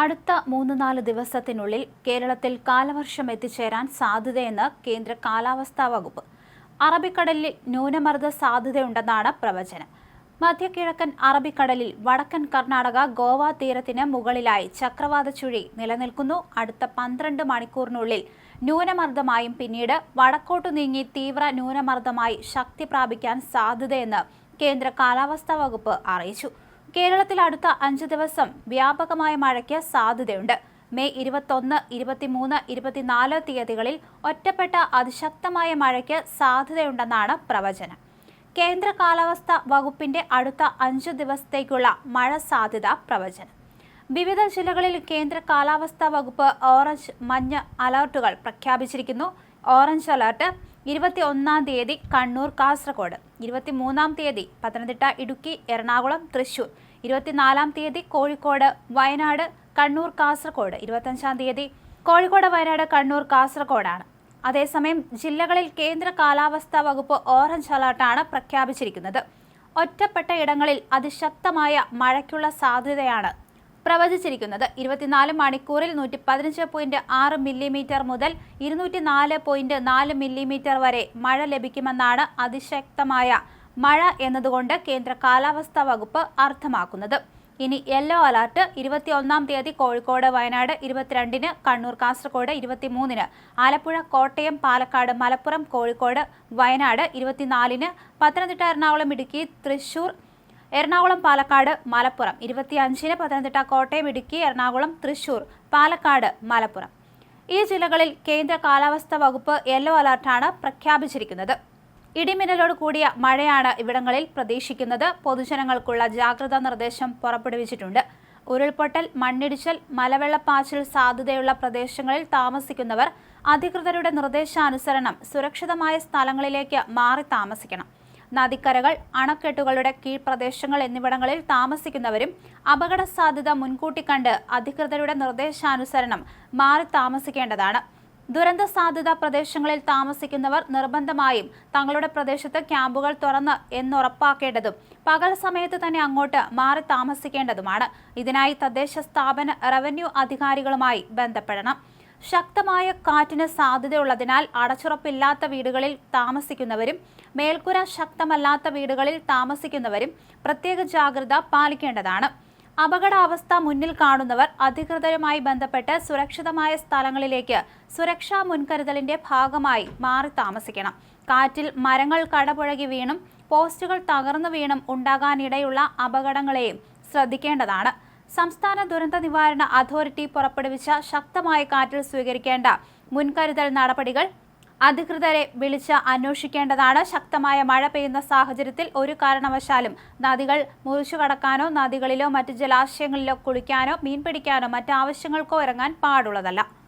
അടുത്ത മൂന്ന് നാല് ദിവസത്തിനുള്ളിൽ കേരളത്തിൽ കാലവർഷം എത്തിച്ചേരാൻ സാധ്യതയെന്ന് കേന്ദ്ര കാലാവസ്ഥാ വകുപ്പ്. അറബിക്കടലിൽ ന്യൂനമർദ്ദ സാധ്യതയുണ്ടെന്നാണ് പ്രവചനം. മധ്യകിഴക്കൻ അറബിക്കടലിൽ വടക്കൻ കർണാടക ഗോവ തീരത്തിന് മുകളിലായി ചക്രവാത ചുഴി നിലനിൽക്കുന്നു. അടുത്ത പന്ത്രണ്ട് മണിക്കൂറിനുള്ളിൽ ന്യൂനമർദ്ദമായും പിന്നീട് വടക്കോട്ടു നീങ്ങി തീവ്ര ന്യൂനമർദ്ദമായി ശക്തി പ്രാപിക്കാൻ സാധ്യതയെന്ന് കേന്ദ്ര കാലാവസ്ഥാ വകുപ്പ് അറിയിച്ചു. കേരളത്തിൽ അടുത്ത അഞ്ച് ദിവസം വ്യാപകമായ മഴയ്ക്ക് സാധ്യതയുണ്ട്. മെയ് ഇരുപത്തൊന്ന് ഇരുപത്തിമൂന്ന് ഇരുപത്തിനാല് തീയതികളിൽ ഒറ്റപ്പെട്ട അതിശക്തമായ മഴയ്ക്ക് സാധ്യതയുണ്ടെന്നാണ് പ്രവചനം. കേന്ദ്ര കാലാവസ്ഥ വകുപ്പിന്റെ അടുത്ത അഞ്ച് ദിവസത്തേക്കുള്ള മഴ സാധ്യത പ്രവചനം. വിവിധ ജില്ലകളിൽ കേന്ദ്ര കാലാവസ്ഥാ വകുപ്പ് ഓറഞ്ച് മഞ്ഞ അലർട്ടുകൾ പ്രഖ്യാപിച്ചിരിക്കുന്നു. ഓറഞ്ച് അലർട്ട് ഇരുപത്തി ഒന്നാം തീയതി കണ്ണൂർ കാസർഗോഡ് ഇരുപത്തി മൂന്നാം തീയതി പത്തനംതിട്ട ഇടുക്കി എറണാകുളം തൃശൂർ ഇരുപത്തിനാലാം തീയതി കോഴിക്കോട് വയനാട് കണ്ണൂർ കാസർഗോഡ് ഇരുപത്തഞ്ചാം തീയതി കോഴിക്കോട് വയനാട് കണ്ണൂർ കാസർഗോഡാണ് അതേസമയം ജില്ലകളിൽ കേന്ദ്ര കാലാവസ്ഥാ വകുപ്പ് ഓറഞ്ച് അലർട്ടാണ് പ്രഖ്യാപിച്ചിരിക്കുന്നത്. ഒറ്റപ്പെട്ട ഇടങ്ങളിൽ അതിശക്തമായ മഴയ്ക്കുള്ള സാധ്യതയാണ് പ്രവചിച്ചിരിക്കുന്നത്. ഇരുപത്തിനാല് മണിക്കൂറിൽ നൂറ്റി പതിനഞ്ച് പോയിന്റ് ആറ് മില്ലിമീറ്റർ മുതൽ ഇരുന്നൂറ്റി നാല് പോയിന്റ് നാല് മില്ലിമീറ്റർ വരെ മഴ ലഭിക്കുമെന്നാണ് അതിശക്തമായ മഴ എന്നതുകൊണ്ട് കേന്ദ്ര കാലാവസ്ഥാ വകുപ്പ് അർത്ഥമാക്കുന്നത്. ഇനി യെല്ലോ അലർട്ട് ഇരുപത്തിയൊന്നാം തീയതി കോഴിക്കോട് വയനാട് ഇരുപത്തിരണ്ടിന് കണ്ണൂർ കാസർഗോഡ് ഇരുപത്തിമൂന്നിന് ആലപ്പുഴ കോട്ടയം പാലക്കാട് മലപ്പുറം കോഴിക്കോട് വയനാട് ഇരുപത്തിനാലിന് പത്തനംതിട്ട എറണാകുളം ഇടുക്കി തൃശൂർ എറണാകുളം പാലക്കാട് മലപ്പുറം ഇരുപത്തിയഞ്ചിന് പത്തനംതിട്ട കോട്ടയം ഇടുക്കി എറണാകുളം തൃശൂർ പാലക്കാട് മലപ്പുറം. ഈ ജില്ലകളിൽ കേന്ദ്ര കാലാവസ്ഥാ വകുപ്പ് യെല്ലോ അലർട്ടാണ് പ്രഖ്യാപിച്ചിരിക്കുന്നത്. ഇടിമിന്നലോട് കൂടിയ മഴയാണ് ഇവിടങ്ങളിൽ പ്രതീക്ഷിക്കുന്നത്. പൊതുജനങ്ങൾക്കുള്ള ജാഗ്രതാ നിർദ്ദേശം പുറപ്പെടുവിച്ചിട്ടുണ്ട്. ഉരുൾപൊട്ടൽ മണ്ണിടിച്ചൽ മലവെള്ളപ്പാച്ചിൽ സാധ്യതയുള്ള പ്രദേശങ്ങളിൽ താമസിക്കുന്നവർ അധികൃതരുടെ നിർദ്ദേശാനുസരണം സുരക്ഷിതമായ സ്ഥലങ്ങളിലേക്ക് മാറി താമസിക്കണം. നദിക്കരകൾ അണക്കെട്ടുകളുടെ കീഴ്പ്രദേശങ്ങൾ എന്നിവിടങ്ങളിൽ താമസിക്കുന്നവരും അപകട സാധ്യത മുൻകൂട്ടി കണ്ട് അധികൃതരുടെ നിർദ്ദേശാനുസരണം മാറി താമസിക്കേണ്ടതാണ്. ദുരന്ത സാധ്യത പ്രദേശങ്ങളിൽ താമസിക്കുന്നവർ നിർബന്ധമായും തങ്ങളുടെ പ്രദേശത്ത് ക്യാമ്പുകൾ തുറന്ന് എന്നുറപ്പാക്കേണ്ടതും പകൽ സമയത്ത് തന്നെ അങ്ങോട്ട് മാറി താമസിക്കേണ്ടതുമാണ്. ഇതിനായി തദ്ദേശ സ്ഥാപന റവന്യൂ അധികാരികളുമായി ബന്ധപ്പെടണം. ശക്തമായ കാറ്റിന് സാധ്യതയുള്ളതിനാൽ അടച്ചുറപ്പില്ലാത്ത വീടുകളിൽ താമസിക്കുന്നവരും മേൽക്കുര ശക്തമല്ലാത്ത വീടുകളിൽ താമസിക്കുന്നവരും പ്രത്യേക ജാഗ്രത പാലിക്കേണ്ടതാണ്. അപകടാവസ്ഥ മുന്നിൽ കാണുന്നവർ അധികൃതരുമായി ബന്ധപ്പെട്ട് സുരക്ഷിതമായ സ്ഥലങ്ങളിലേക്ക് സുരക്ഷാ മുൻകരുതലിന്റെ ഭാഗമായി മാറി താമസിക്കണം. കാറ്റിൽ മരങ്ങൾ കടപുഴകി വീണും പോസ്റ്റുകൾ തകർന്നു വീണും ഉണ്ടാകാനിടയുള്ള അപകടങ്ങളെയും ശ്രദ്ധിക്കേണ്ടതാണ്. സംസ്ഥാന ദുരന്ത നിവാരണ അതോറിറ്റി പുറപ്പെടുവിച്ച ശക്തമായ കാറ്റിൽ സ്വീകരിക്കേണ്ട മുൻകരുതൽ നടപടികൾ അധികൃതരെ വിളിച്ച് അന്വേഷിക്കേണ്ടതാണ്. ശക്തമായ മഴ പെയ്യുന്ന സാഹചര്യത്തിൽ ഒരു കാരണവശാലും നദികൾ മുറിച്ചു കടക്കാനോ നദികളിലോ മറ്റ് ജലാശയങ്ങളിലോ കുളിക്കാനോ മീൻ പിടിക്കാനോ മറ്റ് ആവശ്യങ്ങൾക്കോ ഇറങ്ങാൻ പാടുള്ളതല്ല.